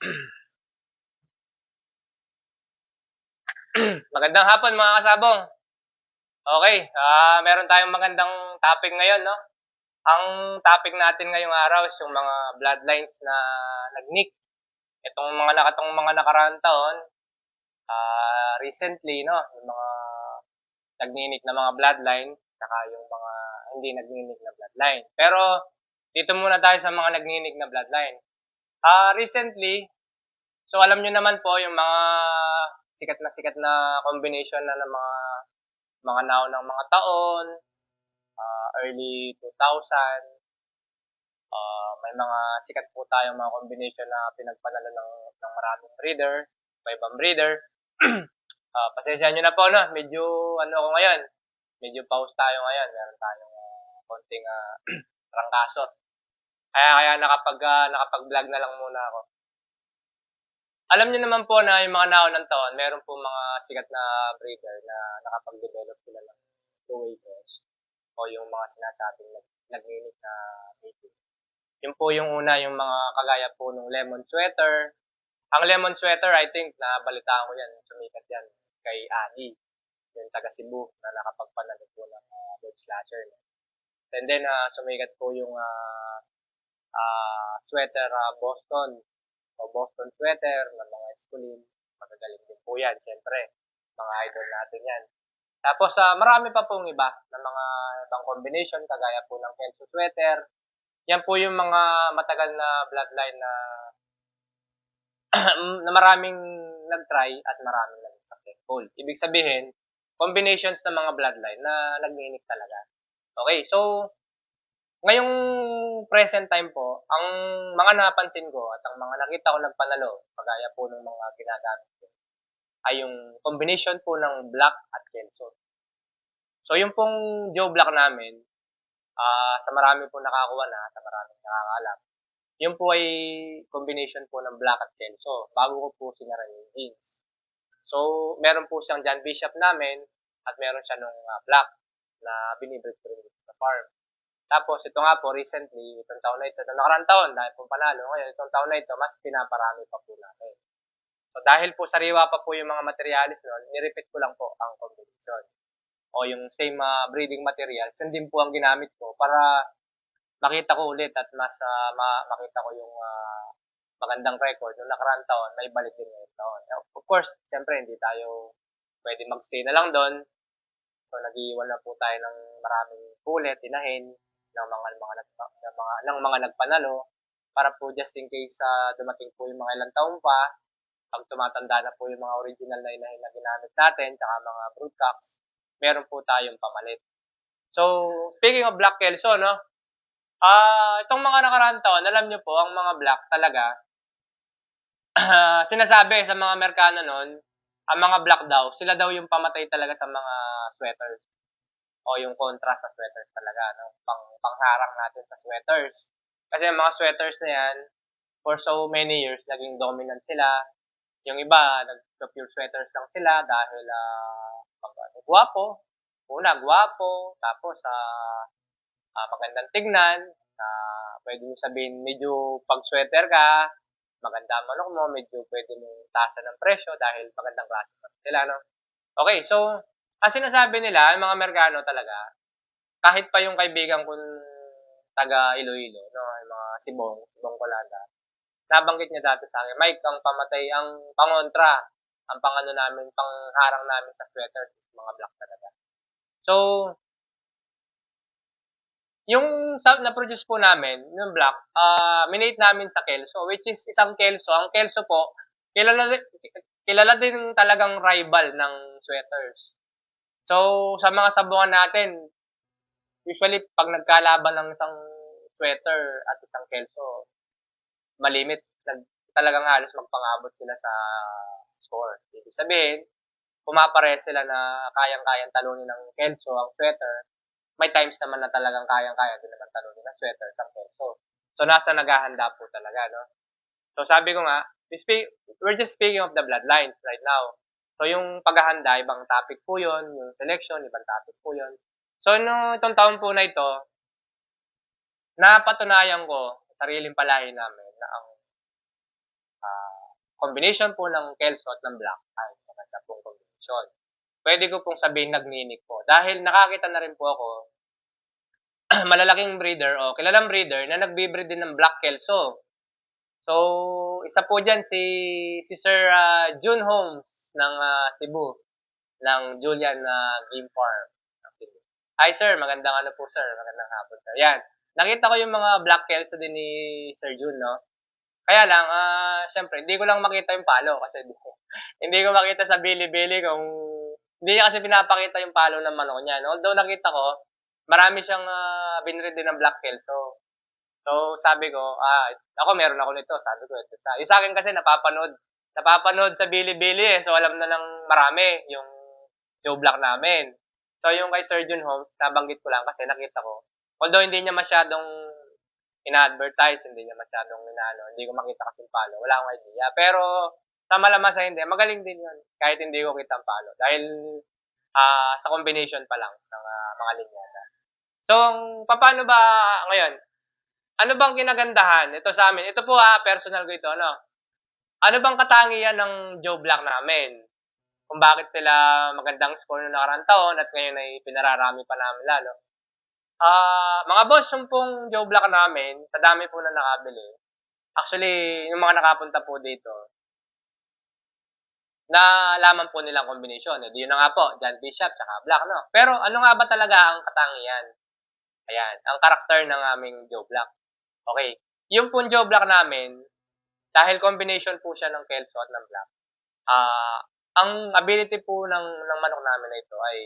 Magandang hapon mga kasabong. Okay, ah meron tayong magandang topic ngayon, no? Ang topic natin ngayong araw is yung mga bloodlines na nag-nick. Itong mga nakatong mga nakaraang taon, ah recently, no, yung mga nagninik na mga bloodline, saka yung mga hindi nagninik na bloodline. Pero dito muna tayo sa mga nagninik na bloodline. Ah recently, so alam nyo naman po yung mga sikat na sikat na combination na ng mga mga naunang mga taon, ah, early 2000, ah, may mga sikat po tayong mga combination na pinagpanalo ng, ng maraming breeder, iba ibang breeder. Ah, pasensya nyo na po, no? Medyo, ano ako ngayon, medyo pause tayo ngayon. Meron tayong ah, konting ah, trangkaso. Kaya, kaya nakapag, ah, nakapag-vlog na lang muna ako. Alam niyo naman po na yung mga naon ng taon, meron po mga sikat na breeder na nakapag-develop sila ng two-way cross o yung mga sinasabing nag nagninit na mating. Yun po yung una, yung mga kagaya po ng lemon sweater. Ang lemon sweater, I think, nabalitaan ko yan, sumikat yan kay Ani, yung taga Cebu na nakapagpanalo po ng uh, web slasher. And then, uh, sumikat po yung uh, uh, sweater uh, Boston o Boston sweater ng mga eskulin. Magagaling din po yan, siyempre. Mga idol natin yan. Tapos, uh, marami pa pong iba na mga ibang combination, kagaya po ng Kelso sweater. Yan po yung mga matagal na bloodline na na maraming nag-try at maraming naging successful. Ibig sabihin, combinations ng mga bloodline na nagninik talaga. Okay, so ngayong present time po, ang mga napansin ko at ang mga nakita ko nagpanalo, kagaya po ng mga ginagamit ko, ay yung combination po ng black at kelso. So yung pong Joe Black namin, uh, sa marami po nakakuha na, sa marami nakakaalam, yung po ay combination po ng black at kelso, bago ko po sinara yung jeans. So, meron po siyang John Bishop namin, at meron siya nung uh, black na binibreed ko rin sa farm. Tapos, ito nga po, recently, itong taon na ito, itong nakarang taon, dahil po panalo, ngayon, itong taon na ito, mas pinaparami pa po namin. So, dahil po sariwa pa po yung mga materialis noon, nirepeat ko lang po ang combination. O yung same uh, breeding materials, yun din po ang ginamit ko para makita ko ulit at mas uh, ma- makita ko yung uh, magandang record noong nakaraan taon, may balik din ngayon taon. Of course, siyempre hindi tayo pwede magstay na lang doon. So nag-iwan na po tayo ng maraming pulit, inahin ng mga mga ng mga ng mga nagpanalo para po just in case uh, dumating po yung mga ilang taon pa, pag tumatanda na po yung mga original na inahin na ginamit natin, tsaka mga broodcocks, meron po tayong pamalit. So, speaking of Black Kelso, no? Ah, uh, itong mga nakaraang taon, alam niyo po, ang mga black talaga, uh, sinasabi sa mga Amerikano noon, ang mga black daw, sila daw yung pamatay talaga sa mga sweaters. O yung contrast sa sweaters talaga, no? Pang, pangharang natin sa sweaters. Kasi ang mga sweaters na yan, for so many years, naging dominant sila. Yung iba, nag-pure sweaters lang sila dahil uh, pag, guwapo. Una, guwapo. Tapos, uh, uh, magandang tignan, uh, pwede mo sabihin medyo pag sweater ka, maganda ang manok mo, medyo pwede mong tasa ng presyo dahil magandang klase sila, no? Okay, so, ang sinasabi nila, ang mga Amerikano talaga, kahit pa yung kaibigan kong taga Iloilo, no, yung mga Sibong, Sibong Colada, nabanggit niya dati sa akin, Mike, ang pamatay, ang pangontra, ang pangano namin, pangharang namin sa sweater, mga black talaga. So, yung sa, na-produce po namin, yung black, uh, minate namin sa Kelso, which is isang Kelso. Ang Kelso po, kilala, kilala din talagang rival ng sweaters. So, sa mga sabungan natin, usually pag nagkalaban ng isang sweater at isang Kelso, malimit, nag, talagang halos magpangabot sila sa score. Ibig sabihin, pumapare sila na kayang-kayang talunin ng Kelso ang sweater may times naman na talagang kayang-kaya din naman talunin ng sweater sa peso. So, nasa naghahanda po talaga, no? So, sabi ko nga, we're just speaking of the bloodlines right now. So, yung paghahanda, ibang topic po yun. Yung selection, ibang topic po yun. So, nung itong taon po na ito, napatunayan ko sa sariling palahi namin na ang ah, combination po ng Kelso at ng Black ay maganda pong combination. Pwede ko pong sabihin nagninik po. Dahil nakakita na rin po ako malalaking breeder o kilalang breeder na nagbe-breed din ng Black Kelso. So, isa po dyan si, si Sir ah, June Holmes ng ah, Cebu, ng Julian na Game Farm. Hi sir, magandang ano po sir, magandang hapon sir. Yan, nakita ko yung mga Black Kelso din ni Sir June, no? Kaya lang, ah, syempre, hindi ko lang makita yung palo kasi di- hindi ko makita sa bili-bili kung hindi niya kasi pinapakita yung palo ng manok niya. No? Although nakita ko, marami siyang uh, binread din ng Black Kelso. So, sabi ko, ah, ako meron ako nito. Sabi ko, ito sa. Yung sa akin kasi napapanood, napapanood sa bili-bili eh. So, alam na lang marami yung Joe Black namin. So, yung kay Sir Jun Holmes, nabanggit ko lang kasi nakita ko. Although hindi niya masyadong ina-advertise, hindi niya masyadong inaano, hindi ko makita kasi palo. Wala akong idea. Pero, sa malamang sa hindi, magaling din yun. Kahit hindi ko kita ang palo. Dahil, ah, sa combination pa lang ng ah, mga linyada. So, paano ba ngayon? Ano bang kinagandahan? Ito sa amin. Ito po ah, personal ko ito, ano? Ano bang katangian ng Joe Black namin? Kung bakit sila magandang score noong nakarang taon at ngayon ay pinararami pa namin lalo. Ah, mga boss, yung pong Joe Black namin, sa dami po na nakabili. Actually, yung mga nakapunta po dito, nalaman po nilang combination. Eh, yun na nga po, John Bishop, tsaka Black, no? Pero ano nga ba talaga ang katangian? Ayan, ang karakter ng aming Joe Black. Okay. Yung pong Joe Black namin, dahil combination po siya ng Kelso at ng Black, ah, ang ability po ng, ng manok namin na ito ay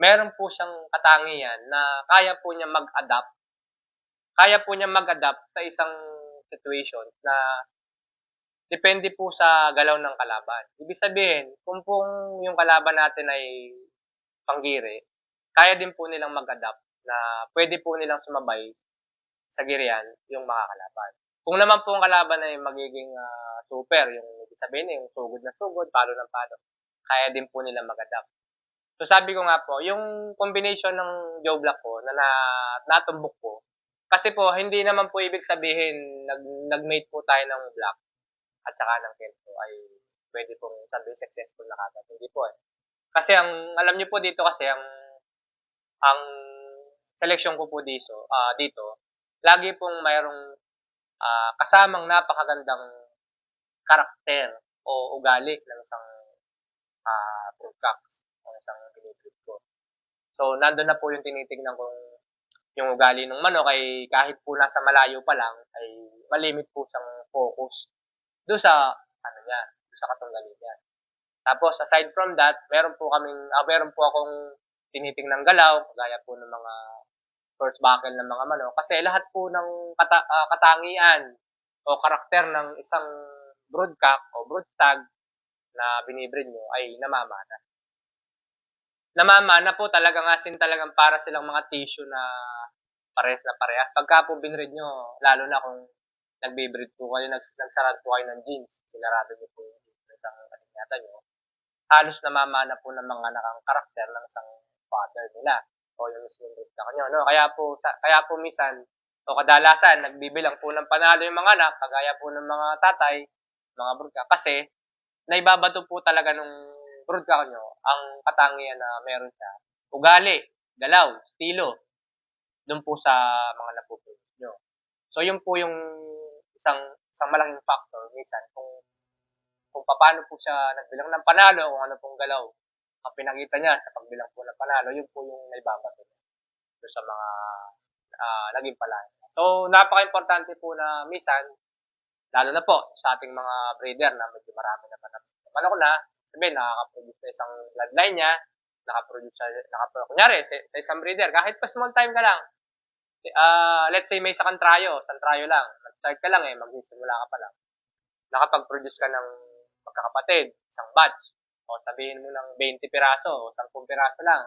meron po siyang katangian na kaya po niya mag-adapt. Kaya po niya mag-adapt sa isang situation na depende po sa galaw ng kalaban. Ibig sabihin, kung pong yung kalaban natin ay panggiri, kaya din po nilang mag-adapt na pwede po nilang sumabay sa girian yung makakalaban. Kung naman po ang kalaban ay magiging ah, super, yung ibig sabihin yung sugod na sugod, palo ng palo, kaya din po nila mag-adapt. So sabi ko nga po, yung combination ng Joe Black ko na, na natumbok ko, kasi po hindi naman po ibig sabihin nag nag-mate po tayo ng Black at saka ng Kelso ay pwede pong sabihin successful na kagad. Hindi po eh. Kasi ang alam niyo po dito kasi ang ang selection ko po dito, ah dito, lagi pong mayroong ah, kasamang napakagandang karakter o ugali ng isang ah broadcast ng isang binibreed ko. So, nandun na po yung tinitingnan kong yung ugali ng manok ay kahit po nasa malayo pa lang ay malimit po siyang focus doon sa ano niya, doon sa katunggali niya. Tapos aside from that, meron po kaming ah, meron po akong tinitingnan galaw, gaya po ng mga first buckle ng mga manok kasi lahat po ng kata, ah, katangian o karakter ng isang broodcock o broodstag na binibreed nyo ay namamana. Namamana po talaga nga sin talagang para silang mga tissue na pares na parehas. Pagka po binread nyo, lalo na kung nagbe-breed po kayo, nags, nagsarad po kayo ng jeans, sinarado nyo po yung jeans ng kalinyata nyo, halos namamana po ng mga nakang karakter ng isang father nila o yung mismong breed na kanyo. No? Kaya po, sa, kaya po misan, o kadalasan, nagbibilang po ng panalo yung mga anak, kagaya po ng mga tatay, mga broodcock, kasi naibabato po talaga nung broodcock nyo ang katangian na meron siya. Ugali, galaw, estilo, doon po sa mga napupunod nyo. So, yun po yung isang isang malaking factor minsan kung kung paano po siya nagbilang ng panalo, kung ano pong galaw ang pinakita niya sa pagbilang po ng panalo, yun po yung naibabato doon sa mga uh, naging palaya. So, napaka-importante po na minsan, lalo na po sa ating mga breeder na medyo marami naman na manok na, sabihin, nakaka-produce na isang bloodline niya, nakaproduce sa, nakaproduce, kunyari, sa, sa isang breeder, kahit pa small time ka lang, uh, let's say may sa kantrayo, santrayo lang, nag-start ka lang eh, magsisimula ka pa lang. Nakapag-produce ka ng magkakapatid, isang batch, o sabihin mo ng 20 piraso, o 10 piraso lang.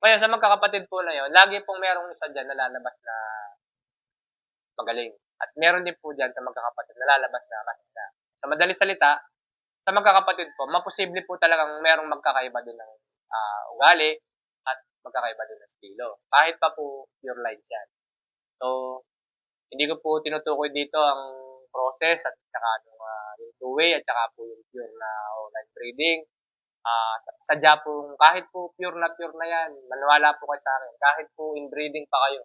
Ngayon, sa magkakapatid po na yon, lagi pong merong isa dyan na lalabas na magaling. At meron din po dyan sa magkakapatid na lalabas na kasina. Sa madaling salita, sa magkakapatid po, maposible po talagang merong magkakaiba din ng uh, ugali at magkakaiba din ng estilo. Kahit pa po pure lines yan. So, hindi ko po tinutukoy dito ang process at saka yung uh, two-way at saka po yung pure na online breeding. Ah, sadya po, kahit po pure na pure na yan, maniwala po kayo sa akin, kahit po inbreeding pa kayo.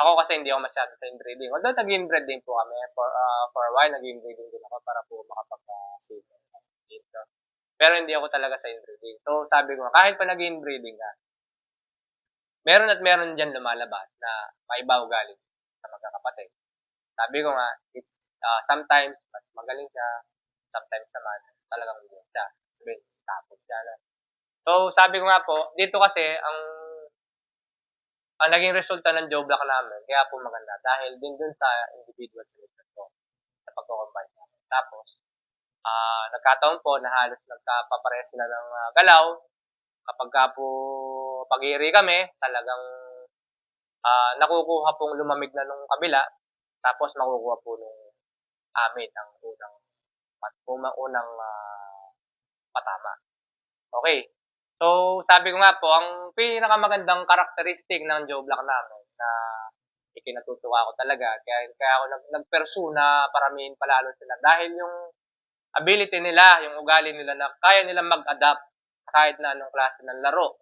Ako kasi hindi ako masyado sa inbreeding. Although nag-inbreed din po kami for, ah, for a while, nag-inbreeding din ako para po makapag-save dito. Pero hindi ako talaga sa inbreeding. So sabi ko, kahit pa nag-inbreeding ka, meron at meron dyan lumalabas na maiba ugali sa magkakapatid. Sabi ko nga, it's, ah, sometimes mas magaling siya, sometimes naman talagang hindi siya. Sabi, tapos na. So, sabi ko nga po, dito kasi, ang ang naging resulta ng job block namin, kaya po maganda, dahil din dun sa individual selection ko, sa pagkukombine namin. Tapos, ah nagkataon po na halos nagkapapareha sila ng ah, galaw. Kapag ka po pag-iiri kami, talagang ah nakukuha pong lumamig na nung kabila, tapos makukuha po nung amin ang unang unang, ah, patama. Okay. So, sabi ko nga po, ang pinakamagandang karakteristik ng Joe Black namin na ikinatutuwa ko talaga, kaya, kaya ako nag, nagpersu na paramihin palalo sila. Dahil yung ability nila, yung ugali nila na kaya nilang mag-adapt kahit na anong klase ng laro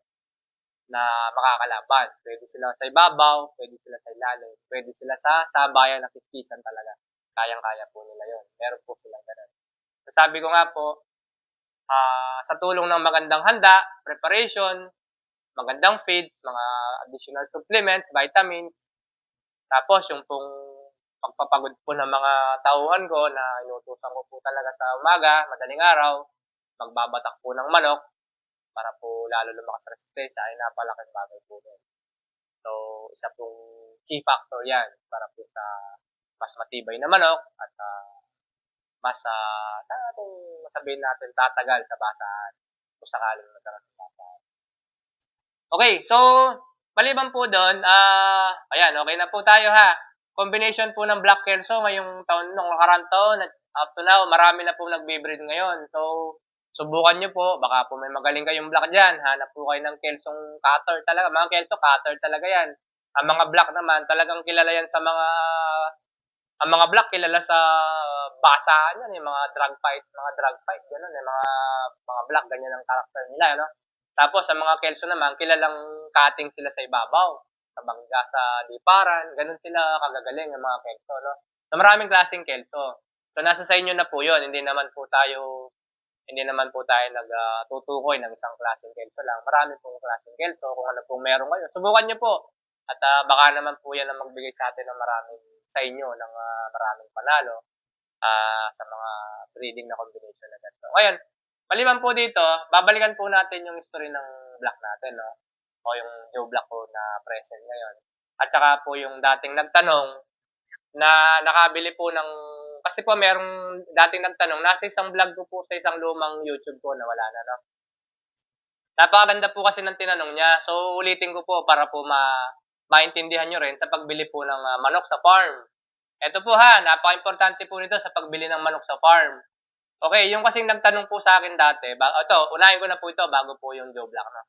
na makakalaban. Pwede sila sa ibabaw, pwede sila sa ilalim, pwede sila sa sabayan na kiskisan talaga. Kayang-kaya po nila yon. Meron po silang ganun. So, sabi ko nga po, ah, sa tulong ng magandang handa, preparation, magandang feeds, mga additional supplements, vitamins, tapos yung pong pagpapagod po ng mga tauhan ko na inutusan ko po talaga sa umaga, madaling araw, magbabatak po ng manok para po lalo lumakas resistensya ay napalaking bagay po doon. So, isa pong key factor yan para po sa mas matibay na manok at ah, mas uh, natin masabihin natin tatagal sa basahan kung sakaling magkaroon ng basahan. Okay, so maliban po doon, ah ayan, okay na po tayo ha. Combination po ng Black Kelso ngayong taon, nung nakarang taon, up to now, marami na po nagbe-breed ngayon. So, subukan nyo po, baka po may magaling kayong black dyan, hanap po kayo ng Kelsong cutter talaga. Mga Kelso, cutter talaga yan. Ang mga black naman, talagang kilala yan sa mga ang mga black kilala sa basahan yan, yung mga drug fight, mga drug fight, gano'n, yung mga, mga black, ganyan ang karakter nila, no? Tapos, sa mga Kelso naman, kilalang cutting sila sa ibabaw, sa bangga, sa liparan, ganun sila kagagaling yung mga Kelso, no? So, maraming klaseng Kelso. So, nasa sa inyo na po yun, hindi naman po tayo, hindi naman po tayo nagtutukoy ng isang klaseng Kelso lang. Marami pong klaseng Kelso, kung ano pong meron kayo. Subukan nyo po. At uh, baka naman po yan ang magbigay sa atin ng maraming sa inyo ng uh, maraming panalo uh, sa mga breeding na combination na ganito. Ngayon, maliban po dito, babalikan po natin yung history ng black natin, no? O yung Joe Black po na present ngayon. At saka po yung dating nagtanong na nakabili po ng kasi po merong dating nagtanong nasa isang vlog ko po sa isang lumang YouTube ko na wala na no. Napakaganda po kasi ng tinanong niya. So ulitin ko po para po ma maintindihan nyo rin sa pagbili po ng uh, manok sa farm. Ito po ha, napaka-importante po nito sa pagbili ng manok sa farm. Okay, yung kasing nagtanong po sa akin dati, ba, ito, unahin ko na po ito bago po yung Joe Black. No?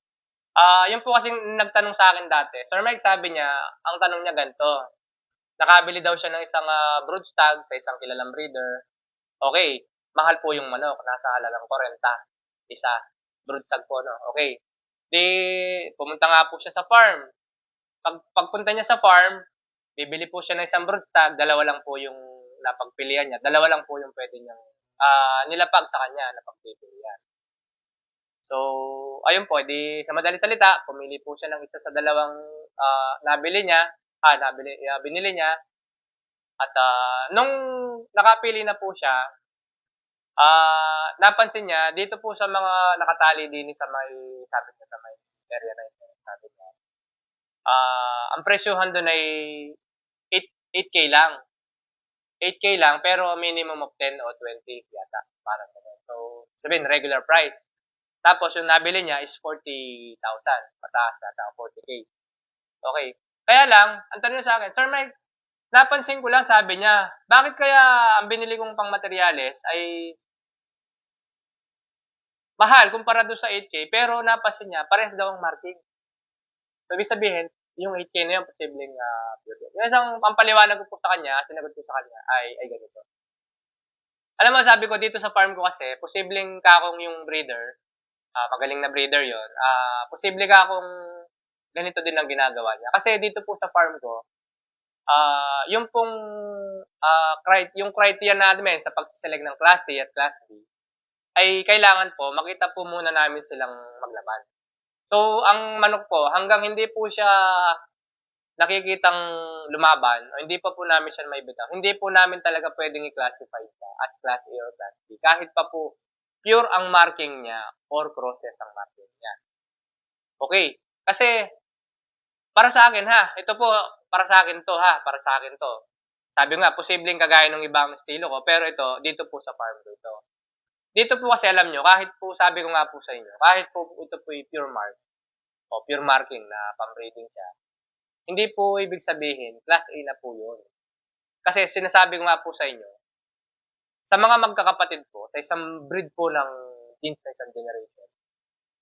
Ah, uh, yung po kasing nagtanong sa akin dati, Sir Mike sabi niya, ang tanong niya ganito, nakabili daw siya ng isang uh, brood stag sa isang kilalang breeder. Okay, mahal po yung manok, nasa halagang 40, isa, brood stag po, no? Okay. Di, pumunta nga po siya sa farm pag, pagpunta niya sa farm, bibili po siya ng isang broodstag, dalawa lang po yung napagpilian niya. Dalawa lang po yung pwede niyang uh, nilapag sa kanya na pagpipilian. So, ayun po, di sa madaling salita, pumili po siya ng isa sa dalawang uh, nabili niya, ah, nabili, uh, binili niya. At uh, nung nakapili na po siya, uh, napansin niya, dito po sa mga nakatali din sa may, sabi niya, sa may area na ito, sabi niya, uh, ang presyohan doon ay 8, 8K lang. 8K lang, pero minimum of 10 o 20 yata. Parang ganun. So, sabihin, regular price. Tapos, yung nabili niya is 40,000. Mataas yata, 40K. Okay. Kaya lang, ang tanong sa akin, Sir Mike, napansin ko lang, sabi niya, bakit kaya ang binili kong pang materyales ay mahal kumpara doon sa 8K, pero napansin niya, parehas daw ang marking. So, ibig sabihin, yung 8K na yun, posibleng uh, pure. Yung isang pampaliwanag ko po sa kanya, sinagot ko sa kanya, ay, ay ganito. Alam mo, sabi ko dito sa farm ko kasi, posibleng kakong yung breeder, ah, magaling na breeder yon ah, posible kakong ganito din ang ginagawa niya. Kasi dito po sa farm ko, ah, yung pong, ah, cri- yung criteria namin sa pagsiselect ng Class A at Class B, ay kailangan po, makita po muna namin silang maglaban. So, ang manok po, hanggang hindi po siya nakikitang lumaban, o hindi pa po namin siya may bitaw, hindi po namin talaga pwedeng i-classify siya as Class A or Class B. Kahit pa po pure ang marking niya or process ang marking niya. Okay. Kasi, para sa akin ha, ito po, para sa akin to ha, para sa akin to. Sabi nga, posibleng kagaya ng ibang estilo ko, pero ito, dito po sa farm ko ito. Dito po kasi alam nyo, kahit po sabi ko nga po sa inyo, kahit po ito po yung pure mark, o pure marking na pang-breeding siya, hindi po ibig sabihin, class A na po yun. Kasi sinasabi ko nga po sa inyo, sa mga magkakapatid po, sa isang breed po ng genes na isang generation,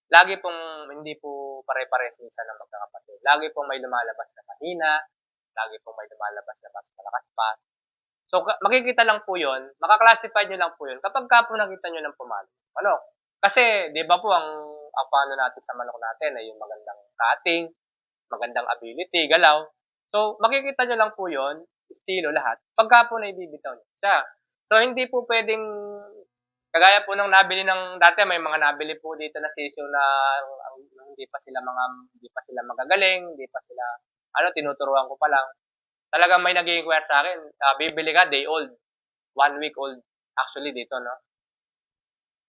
lagi pong hindi po pare-pares minsan ng magkakapatid. Lagi pong may lumalabas na mahina, lagi pong may lumalabas na mas malakas pa. So, makikita lang po yun, makaklasify nyo lang po yun kapag ka po nakita nyo ng pumalo. Ano? Kasi, di ba po, ang, ang paano natin sa manok natin ay yung magandang cutting, magandang ability, galaw. So, makikita nyo lang po yon estilo lahat, pagka po naibibitaw nyo siya. So, hindi po pwedeng, kagaya po nung nabili ng, dati may mga nabili po dito na sisyo na ang, hindi pa sila mga, hindi pa sila magagaling, hindi pa sila, ano, tinuturuan ko pa lang. Talagang may nag-inquire sa akin, uh, bibili ka, day old, one week old, actually dito, no?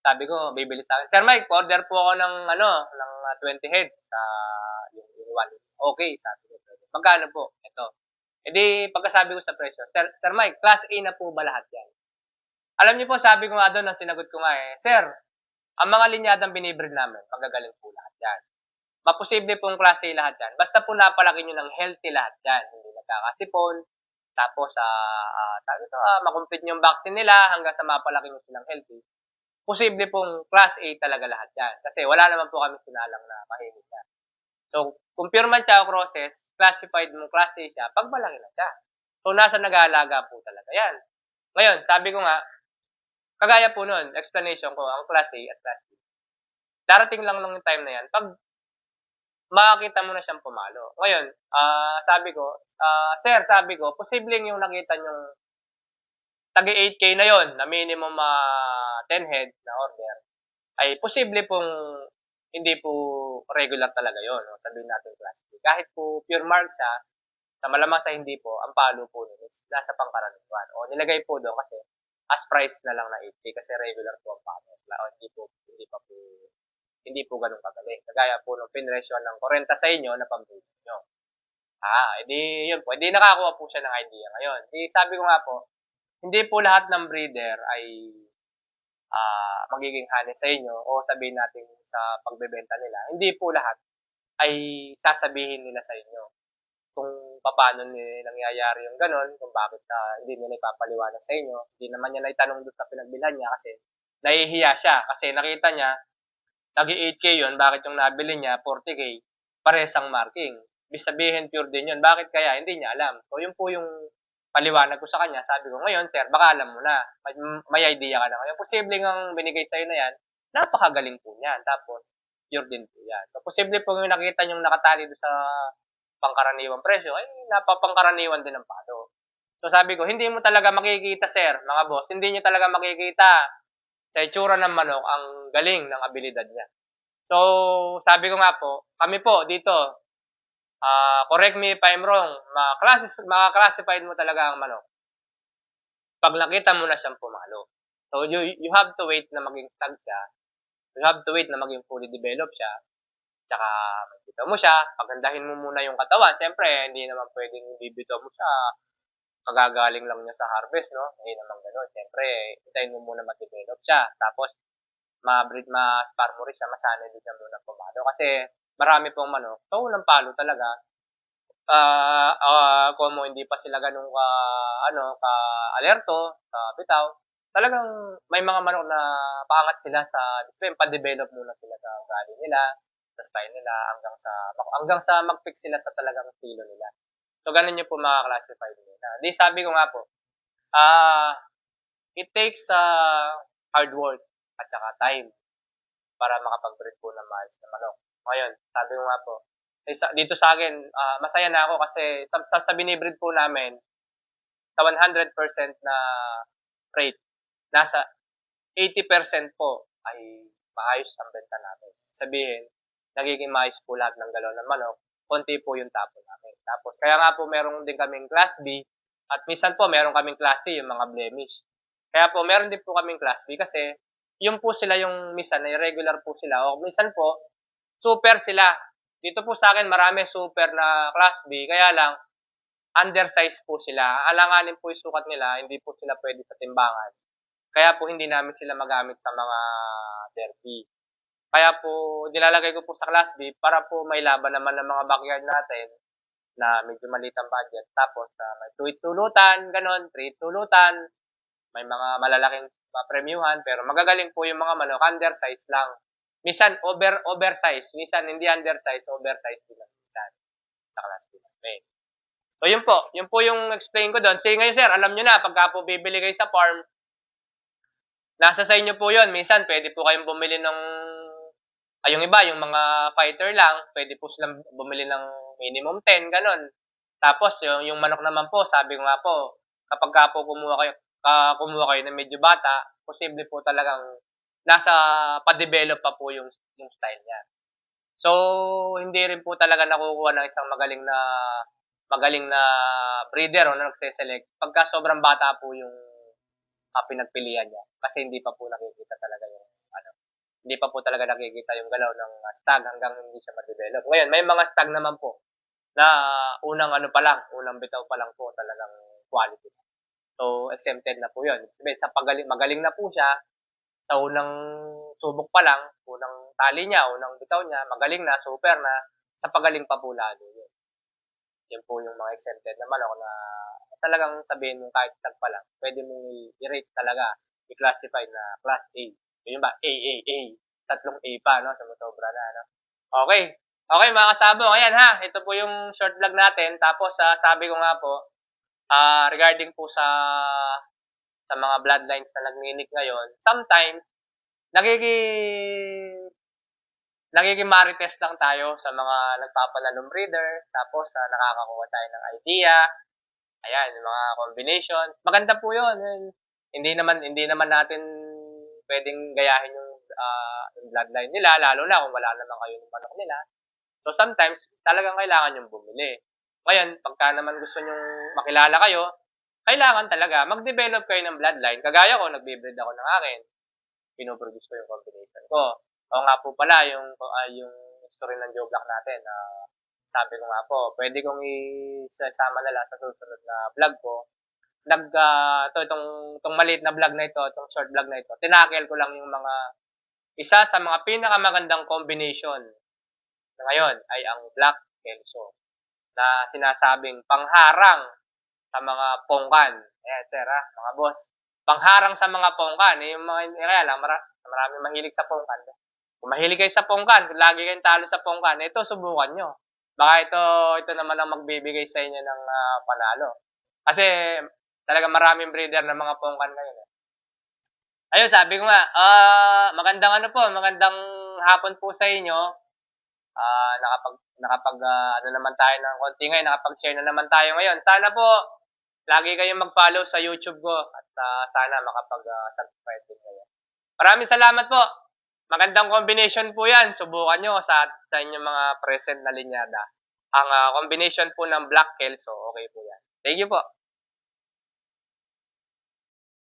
Sabi ko, bibili sa akin. Sir Mike, order po ako ng, ano, ng uh, 20 heads sa uh, yung, yung one. Okay, sabi ko. Magkano po? Ito. E di, pagkasabi ko sa presyo, Sir, Sir Mike, class A na po ba lahat yan? Alam niyo po, sabi ko nga doon, ang sinagot ko nga eh, Sir, ang mga linyadang binibreed namin, magagaling po lahat yan. Maposible pong class A lahat yan. Basta po napalaki nyo ng healthy lahat yan. Nagkakasipon, tapos, uh, uh, tayo ito, uh, makumplit yung vaccine nila hanggang sa mapalaki nyo silang healthy. Posible pong class A talaga lahat yan. Kasi wala naman po kami sinalang na mahilig yan. So, kung pure man siya o crosses, classified mo class A siya, pag malaki na siya. So, nasa nag-aalaga po talaga yan. Ngayon, sabi ko nga, kagaya po nun, explanation ko, ang class A at class B. Darating lang ng time na yan, pag makakita mo na siyang pumalo. Ngayon, uh, sabi ko, uh, sir, sabi ko, posibleng yung nakita nyong tagi 8K na yon na minimum uh, 10 heads na order, ay posible pong hindi po regular talaga yon no? sabihin natin class. Kahit po pure mark siya, na malamang sa hindi po, ang palo po nun is nasa pangkaraniwan. O nilagay po doon kasi as price na lang na 8K kasi regular po ang palo. O, hindi po, hindi pa po, hindi po ganun kagaling. Kagaya po nung pinresyo ng 40 sa inyo na pambili nyo. Ah, edi yun po. Edi nakakuha po siya ng idea ngayon. Di sabi ko nga po, hindi po lahat ng breeder ay uh, magiging honest sa inyo o sabihin natin sa pagbebenta nila. Hindi po lahat ay sasabihin nila sa inyo kung paano nangyayari yung ganon, kung bakit uh, hindi nila ipapaliwanag sa inyo. Hindi naman niya naitanong doon sa pinagbilhan niya kasi nahihiya siya kasi nakita niya nag 8K yun, bakit yung nabili niya 40K, pares ang marking. Ibig sabihin pure din yun. Bakit kaya? Hindi niya alam. So yun po yung paliwanag ko sa kanya, sabi ko, ngayon, sir, baka alam mo na. May, may idea ka na ngayon. Posible ang binigay sa'yo na yan, napakagaling po niyan. Tapos, pure din po yan. So, posible po yung nakita nyo nakatali sa pangkaraniwang presyo, ay napapangkaraniwan din ang palo. So, sabi ko, hindi mo talaga makikita, sir, mga boss, hindi nyo talaga makikita sa itsura ng manok ang galing ng abilidad niya. So, sabi ko nga po, kami po dito, uh, correct me if I'm wrong, makaklasify mo talaga ang manok. Pag nakita mo na siyang pumalo. So, you, you have to wait na maging stag siya. You have to wait na maging fully developed siya. Tsaka, makita mo siya, pagandahin mo muna yung katawan. Siyempre, hindi naman pwedeng bibito mo siya kagagaling lang niya sa harvest, no? Hindi naman gano'n. Siyempre, hintayin mo muna ma-develop siya. Tapos, ma-breed, ma-spar mo rin siya, masanay din siya muna pumalo. Kasi, marami pong manok, so unang palo talaga. Uh, uh, kung mo hindi pa sila ganun ka, ano, ka alerto, ka bitaw, talagang may mga manok na paangat sila sa display, pa-develop muna sila sa ugali nila, sa style nila, hanggang sa, hanggang sa mag-fix sila sa talagang estilo nila. So, ganun yung po mga classify nila. Di sabi ko nga po, ah, uh, it takes uh, hard work at saka time para makapag-breed po ng maayos na manok. Ngayon, sabi ko nga po, eh, dito sa akin, ah, masaya na ako kasi sa, sa, binibreed po namin, sa 100% na rate, nasa 80% po ay maayos ang benta namin. Sabihin, nagiging maayos po lahat ng galaw ng manok, konti po yung tapo namin. Tapos, kaya nga po meron din kaming class B, at minsan po meron kaming class C, yung mga blemish. Kaya po, meron din po kaming class B kasi yung po sila yung minsan na regular po sila. O minsan po, super sila. Dito po sa akin, marami super na class B. Kaya lang, undersize po sila. Alanganin po yung sukat nila, hindi po sila pwede sa timbangan. Kaya po hindi namin sila magamit sa mga derby. Kaya po, nilalagay ko po sa class B para po may laban naman ng mga backyard natin na medyo maliit ang budget. Tapos, uh, may 2 tulutan, ganon, 3 tulutan, may mga malalaking uh, premiuhan, pero magagaling po yung mga manok, undersize lang. Minsan, over, oversize. Minsan, hindi undersize, oversize din. Minsan, sa class B namin. So, yun po. Yun po yung explain ko doon. Sige ngayon, sir, alam nyo na, pagka po bibili kayo sa farm, nasa sa inyo po yun. Minsan, pwede po kayong bumili ng, ay, yung iba, yung mga fighter lang, pwede po silang bumili ng minimum 10, ganon. Tapos, yung, yung manok naman po, sabi ko nga po, kapag ka po kumuha kayo, ka, kumuha kayo ng medyo bata, posible po talagang nasa pa-develop pa po yung, yung style niya. So, hindi rin po talaga nakukuha ng isang magaling na magaling na breeder o na nagse-select pagka sobrang bata po yung uh, pinagpilian niya kasi hindi pa po nakikita talaga yung hindi pa po talaga nakikita yung galaw ng uh, stag hanggang hindi siya ma-develop. Ngayon, may mga stag naman po na unang ano pa lang, unang bitaw pa lang po talagang quality. So, exempted na po yun. Sa pagaling, magaling na po siya, sa unang subok pa lang, unang tali niya, unang bitaw niya, magaling na, super na, sa pagaling pa po lalo yun. Yan po yung mga exempted naman ako na talagang sabihin mo kahit stag pa lang, pwede mong i-rate talaga, i-classify na class A. Yun ba? A, A, A. Tatlong A pa, no? Sa sobra na, no? Okay. Okay, mga kasabong. Ayan, ha. Ito po yung short vlog natin. Tapos, uh, sabi ko nga po, uh, regarding po sa sa mga bloodlines na nagninik ngayon, sometimes, nagiging nagiging marites lang tayo sa mga nagpapanalong breeder, tapos uh, nakakakuha tayo ng idea, ayan, mga combination. Maganda po yun. Hindi naman hindi naman natin pwedeng gayahin yung, uh, yung bloodline nila, lalo na kung wala naman kayo ng manok nila. So sometimes, talagang kailangan yung bumili. Ngayon, pagka naman gusto nyo makilala kayo, kailangan talaga mag-develop kayo ng bloodline. Kagaya ko, nagbe-breed ako ng akin. Pinoproduce ko yung combination ko. O nga po pala, yung, uh, yung story ng Joe Black natin, na uh, sabi ko nga po, pwede kong isasama na lang sa susunod na vlog ko. Nag, uh, to, itong, itong maliit na vlog na ito, itong short vlog na ito, tinakel ko lang yung mga, isa sa mga pinakamagandang combination na ngayon ay ang Black Kelso na sinasabing pangharang sa mga pongkan. Ayan, sir, ha, mga boss. Pangharang sa mga pongkan. Eh, yung mga, kaya lang, mara, marami mahilig sa pongkan. Kung mahilig kayo sa pongkan, kung lagi kayong talo sa pongkan, ito, subukan nyo. Baka ito, ito naman ang magbibigay sa inyo ng uh, panalo. Kasi, talaga maraming breeder ng mga pongkan ngayon. Eh. Ayun, sabi ko nga, uh, magandang ano po, magandang hapon po sa inyo. Uh, nakapag, nakapag, uh, ano naman tayo ng konti ngayon, nakapag-share na naman tayo ngayon. Sana po, lagi kayong mag-follow sa YouTube ko at uh, sana makapag-subscribe uh, kayo. Maraming salamat po. Magandang combination po yan. Subukan nyo sa, sa inyong mga present na linyada. Ang uh, combination po ng Black Kelso, okay po yan. Thank you po.